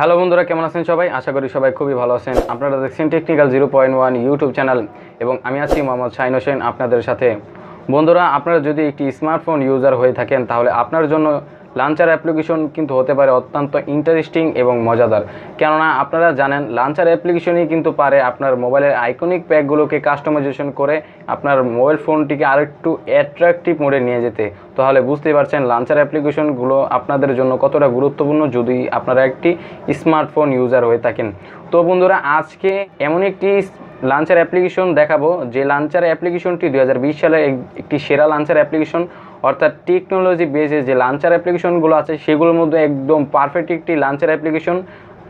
Hello বন্ধুরা, কেমন আছেন সবাই? আশা করি সবাই খুবই ভালো আছেন। আপনারা দেখছেন technical zero point one YouTube channel এবং আমি আছি মোহাম্মদ শাহিন হোসেন আপনাদের সাথে। বন্ধুরা, আপনারা যদি একটি স্মার্টফোন ইউজার হয়ে থাকেন, তাহলে আপনার জন্য লাঞ্চার অ্যাপ্লিকেশন কিন্তু হতে পারে অত্যন্ত ইন্টারেস্টিং এবং মজাদার। কেননা আপনারা জানেন লাঞ্চার অ্যাপ্লিকেশনই কিন্তু পারে আপনার মোবাইলের আইকনিক প্যাকগুলোকে কাস্টমাইজেশন করে আপনার মোবাইল ফোনটিকে আরেকটু অ্যাট্রাকটিভ মোডে নিয়ে যেতে। তাহলে বুঝতেই পারছেন লাঞ্চার অ্যাপ্লিকেশনগুলো আপনাদের জন্য কতটা গুরুত্বপূর্ণ যদি আপনারা একটি স্মার্টফোন ইউজার হয়ে থাকেন। তো বন্ধুরা, আজকে এমন একটি লাঞ্চার অ্যাপ্লিকেশন দেখাবো, যে লাঞ্চার অ্যাপ্লিকেশনটি দু এক- একটি সেরা লাঞ্চার অ্যাপ্লিকেশন অর্থাৎ টেকনোলজি বেসে যে লাঞ্চার অ্যাপ্লিকেশনগুলো আছে, সেগুলোর মধ্যে একদম পারফেক্ট একটি লাঞ্চার অ্যাপ্লিকেশন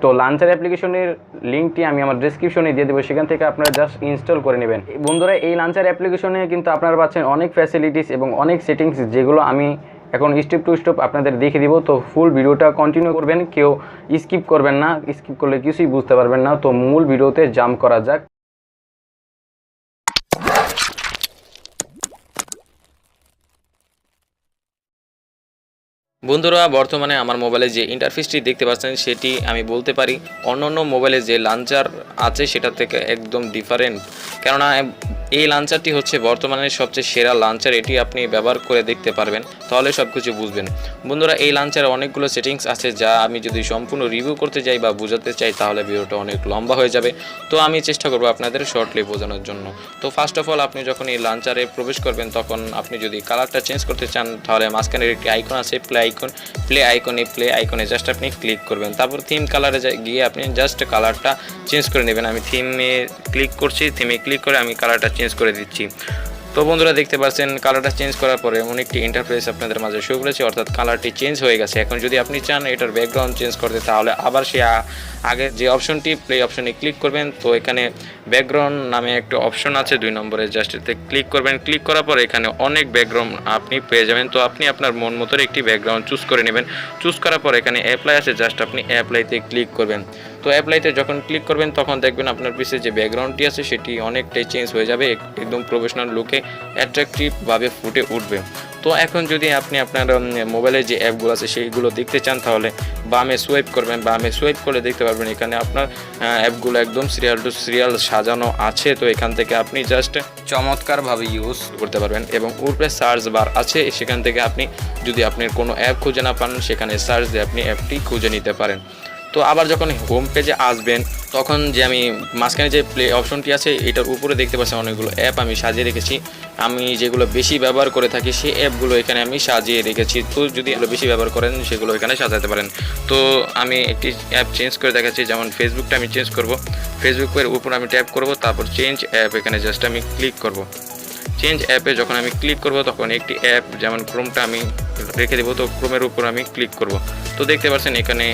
তো লাঞ্চার অ্যাপ্লিকেশনের লিঙ্কটি আমি আমার ডিসক্রিপশনে দিয়ে দেবো, সেখান থেকে আপনারা জাস্ট ইনস্টল করে নেবেন। বন্ধুরা, এই লাঞ্চার অ্যাপ্লিকেশনে কিন্তু আপনারা পাচ্ছেন অনেক ফ্যাসিলিটিস এবং অনেক সেটিংস যেগুলো আমি এখন স্টেপ টু স্টেপ আপনাদের দেখে দিব। তো ফুল ভিডিওটা কন্টিনিউ করবেন, কেউ স্কিপ করবেন না স্কিপ করলে কিছুই বুঝতে পারবেন না। তো মূল ভিডিওতে জাম্প করা যাক। বন্ধুরা, বর্তমানে আমার মোবাইলে যে ইন্টারফেসটি দেখতে পাচ্ছেন, সেটি আমি বলতে পারি অন্যান্য মোবাইলে যে লাঞ্চার আছে, সেটা থেকে একদম ডিফারেন্ট কেননা এই লাঞ্চারটি হচ্ছে বর্তমানে সবচেয়ে সেরা লাঞ্চার এটি আপনি ব্যবহার করে দেখতে পারবেন, তাহলে সব কিছু বুঝবেন। বন্ধুরা, এই লাঞ্চারে অনেকগুলো সেটিংস আছে যা আমি যদি সম্পূর্ণ রিভিউ করতে যাই বা বোঝাতে চাই, তাহলে ভিডিওটা অনেক লম্বা হয়ে যাবে। তো আমি চেষ্টা করব আপনাদের শর্টলি বোঝানোর জন্য। তো ফার্স্ট অফ অল আপনি যখন এই লাঞ্চারে প্রবেশ করবেন, তখন আপনি যদি কালারটা চেঞ্জ করতে চান, তাহলে মাঝখানের একটি আইকন আছে প্লে আইকন প্লে আইকনে প্লে আইকনে জাস্ট আপনি ক্লিক করবেন। তারপর থিম কালারে গিয়ে আপনি জাস্ট কালারটা চেঞ্জ করে নেবেন। আমি থিমে ক্লিক করছি থিমে ক্লিক করে আমি কালারটা চেঞ্জ করে দিচ্ছি। তো বন্ধুরা দেখতে পাচ্ছেন কালারটা চেঞ্জ করার পরে এমন একটি ইন্টারফেস আপনাদের মাঝে শো করেছে, অর্থাৎ কালারটি চেঞ্জ হয়ে গেছে। এখন যদি আপনি চান এটার ব্যাকগ্রাউন্ড চেঞ্জ করতে, তাহলে আবার সে আগে যে অপশনটি প্লে অপশনে ক্লিক করবেন। তো এখানে ব্যাকগ্রাউন্ড নামে একটা অপশন আছে, দুই নম্বরে জাস্ট এতে ক্লিক করবেন। ক্লিক করার পর এখানে অনেক ব্যাকগ্রাউন্ড আপনি পেয়ে যাবেন। তো আপনি আপনার মন মতো একটি ব্যাকগ্রাউন্ড চুজ করে নেবেন। চুজ করার পর এখানে অ্যাপ্লাই আছে জাস্ট আপনি অ্যাপ্লাইতে ক্লিক করবেন। তো অ্যাপ্লাইতে যখন ক্লিক করবেন, তখন দেখবেন আপনার পিছিয়ে যে ব্যাকগ্রাউন্ডটি আছে, সেটি অনেকটাই চেঞ্জ হয়ে যাবে একদম প্রফেশনাল লুকে অ্যাট্রাকটিভভাবে ফুটে উঠবে। তো এখন যদি আপনি আপনার মোবাইলে যে অ্যাপগুলো আছে, সেইগুলো দেখতে চান, তাহলে বামে সোয়েপ করবেন। বামে সোয়াইপ করলে দেখতে পারবেন এখানে আপনার অ্যাপগুলো একদম সিরিয়াল টু সিরিয়াল সাজানো আছে। তো এখান থেকে আপনি জাস্ট চমৎকারভাবে ইউজ করতে পারবেন এবং উপরে সার্চ বার আছে। সেখান থেকে আপনি যদি আপনার কোনো অ্যাপ খুঁজে না পান, সেখানে সার্চ দিয়ে আপনি অ্যাপটি খুঁজে নিতে পারেন। তো আবার যখন হোম পেজে আসবেন, তখন যে আমি মাঝখানে যে প্লে অপশনটি আছে, এটার উপরে দেখতে পাচ্ছি অনেকগুলো অ্যাপ আমি সাজিয়ে রেখেছি। আমি যেগুলো বেশি ব্যবহার করে থাকি, সেই অ্যাপগুলো এখানে আমি সাজিয়ে রেখেছি। তো যদি এগুলো বেশি ব্যবহার করেন, সেগুলো এখানে সাজাতে পারেন। তো আমি একটি অ্যাপ চেঞ্জ করে দেখাচ্ছি, যেমন ফেসবুকটা আমি চেঞ্জ করব। ফেসবুকের উপর আমি ট্যাপ করব, তারপর চেঞ্জ অ্যাপ এখানে জাস্ট আমি ক্লিক করব। চেঞ্জ অ্যাপে যখন আমি ক্লিক করব, তখন একটি অ্যাপ যেমন ক্রোমটা আমি রেখে দেবো। তো ক্রোমের উপর আমি ক্লিক করব। তো দেখতে পাচ্ছেন এখানে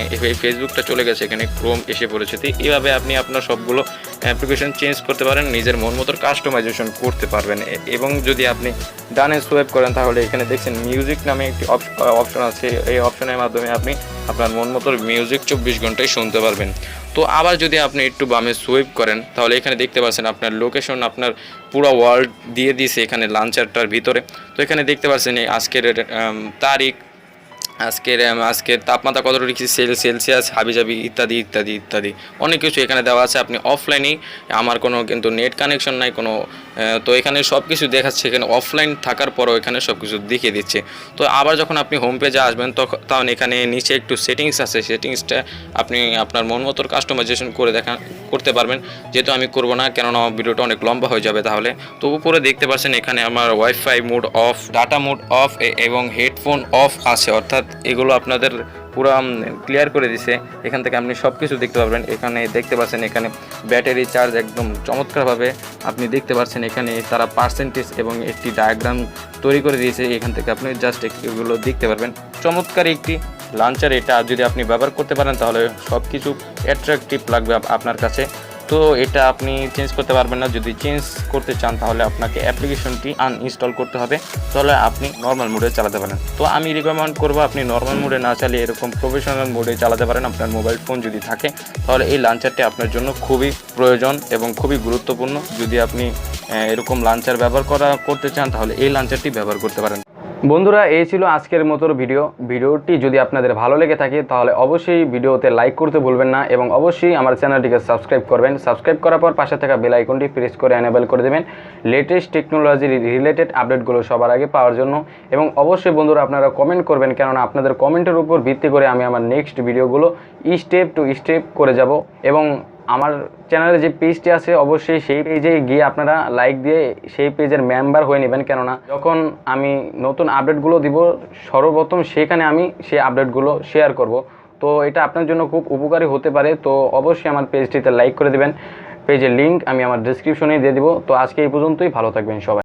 ফেসবুকটা চলে গেছে, এখানে ক্রোম এসে পড়েছে। তো এইভাবে আপনি আপনার সবগুলো অ্যাপ্লিকেশন চেঞ্জ করতে পারেন, নিজের মন মতো কাস্টমাইজেশন করতে পারবেন। এবং যদি আপনি ডানে সোয়েপ করেন, তাহলে এখানে দেখছেন মিউজিক নামে একটি অপশন আছে। এই অপশনের মাধ্যমে আপনি আপনার মন মতো মিউজিক চব্বিশ ঘন্টায় শুনতে পারবেন। তো আবার যদি আপনি একটু বামে সুইপ করেন, তাহলে এখানে দেখতে পাচ্ছেন আপনার লোকেশন আপনার পুরো ওয়ার্ল্ড দিয়ে দিয়েছে এখানে লাঞ্চারটার ভিতরে। তো এখানে দেখতে পাচ্ছেন আজকের তারিখ, আজকের আজকের তাপমাত্রা কত রেখেছি সেল সেলসিয়াস, হাবিজাবি ইত্যাদি ইত্যাদি ইত্যাদি। অনেক কিছু এখানে দেওয়া আছে, আপনি অফলাইনেই আমার কোনো কিন্তু নেট কানেকশন নাই, কোনো তো এখানে সব কিছু দেখাচ্ছে, এখানে অফলাইন থাকার পরও এখানে সব কিছু দেখিয়ে দিচ্ছে। তো আবার যখন আপনি হোম পেজে আসবেন তখন তখন এখানে নিচে একটু সেটিংস আছে সেটিংসটা আপনি আপনার মন মতো কাস্টমাইজেশন করে দেখা, করতে পারবেন। যেহেতু আমি করব না, কেননা ভিডিওটা অনেক লম্বা হয়ে যাবে তাহলে। তো উপরে দেখতে পাচ্ছেন এখানে আমার WiFi mode off data mode off এবং হেডফোন অফ আছে। অর্থাৎ এগুলো আপনাদের পুরো ক্লিয়ার করে দিছে। এখান থেকে আপনি সব কিছু দেখতে পারবেন। এখানে দেখতে পাচ্ছেন, এখানে ব্যাটারি চার্জ একদম চমৎকারভাবে আপনি দেখতে পাচ্ছেন, এখানে তারা পার্সেন্টেজ এবং একটি ডায়াগ্রাম তৈরি করে দিয়েছে। এখান থেকে আপনি জাস্ট এগুলো দেখতে পারবেন। চমৎকার একটি লাঞ্চার এটা। যদি আপনি ব্যবহার করতে পারেন, তাহলে সব কিছু অ্যাট্রাকটিভ লাগবে আপনার কাছে। তো এটা আপনি চেঞ্জ করতে পারবেন না। যদি চেঞ্জ করতে চান, তাহলে আপনাকে অ্যাপ্লিকেশনটি আনইনস্টল করতে হবে। তাহলে আপনি নর্মাল মোডে চালাতে পারেন। তো আমি রিকমেন্ড করব, আপনি নর্মাল মোডে না চালিয়ে এরকম প্রফেশনাল মোডে চালাতে পারেন। আপনার মোবাইল ফোন যদি থাকে, তাহলে এই লাঞ্চারটি আপনার জন্য খুবই প্রয়োজন এবং খুবই গুরুত্বপূর্ণ। যদি আপনি এরকম লাঞ্চার ব্যবহার করা, করতে চান, তাহলে এই লাঞ্চারটি ব্যবহার করতে পারেন। বন্ধুরা, এই ছিল আজকের মতো ভিডিও। ভিডিওটি যদি আপনাদের ভালো লেগে থাকে, তাহলে অবশ্যই ভিডিওতে লাইক করতে ভুলবেন না এবং অবশ্যই আমার চ্যানেলটিকে সাবস্ক্রাইব করবেন। সাবস্ক্রাইব করার পর পাশে থাকা বেল আইকনটি প্রেস করে এনেবল করে দেবেন। লেটেস্ট টেকনোলজি রিলেটেড আপডেটগুলো সবার আগে পাওয়ার জন্য। এবং অবশ্যই বন্ধুরা, আপনারা কমেন্ট করবেন, কেননা আপনাদের কমেন্টের উপর ভিত্তি করে আমি আমার নেক্সট ভিডিওগুলো স্টেপ টু স্টেপ করে যাব। এবং আমার চ্যানেলে যে পেজটি আছে, অবশ্যই সেই পেজে গিয়ে আপনারা লাইক দিয়ে সেই পেজের মেম্বার হয়ে নেবেন। কেননা যখন আমি নতুন আপডেটগুলো দিব, সর্বপ্রথম সেখানে আমি সেই আপডেটগুলো শেয়ার করব। তো এটা আপনার জন্য খুব উপকারী হতে পারে। তো অবশ্যই আমার পেজটিতে লাইক করে দেবেন। পেজের লিঙ্ক আমি আমার ডিসক্রিপশনে দিয়ে দিব। তো আজকে এই পর্যন্তই। ভালো থাকবেন সবাই।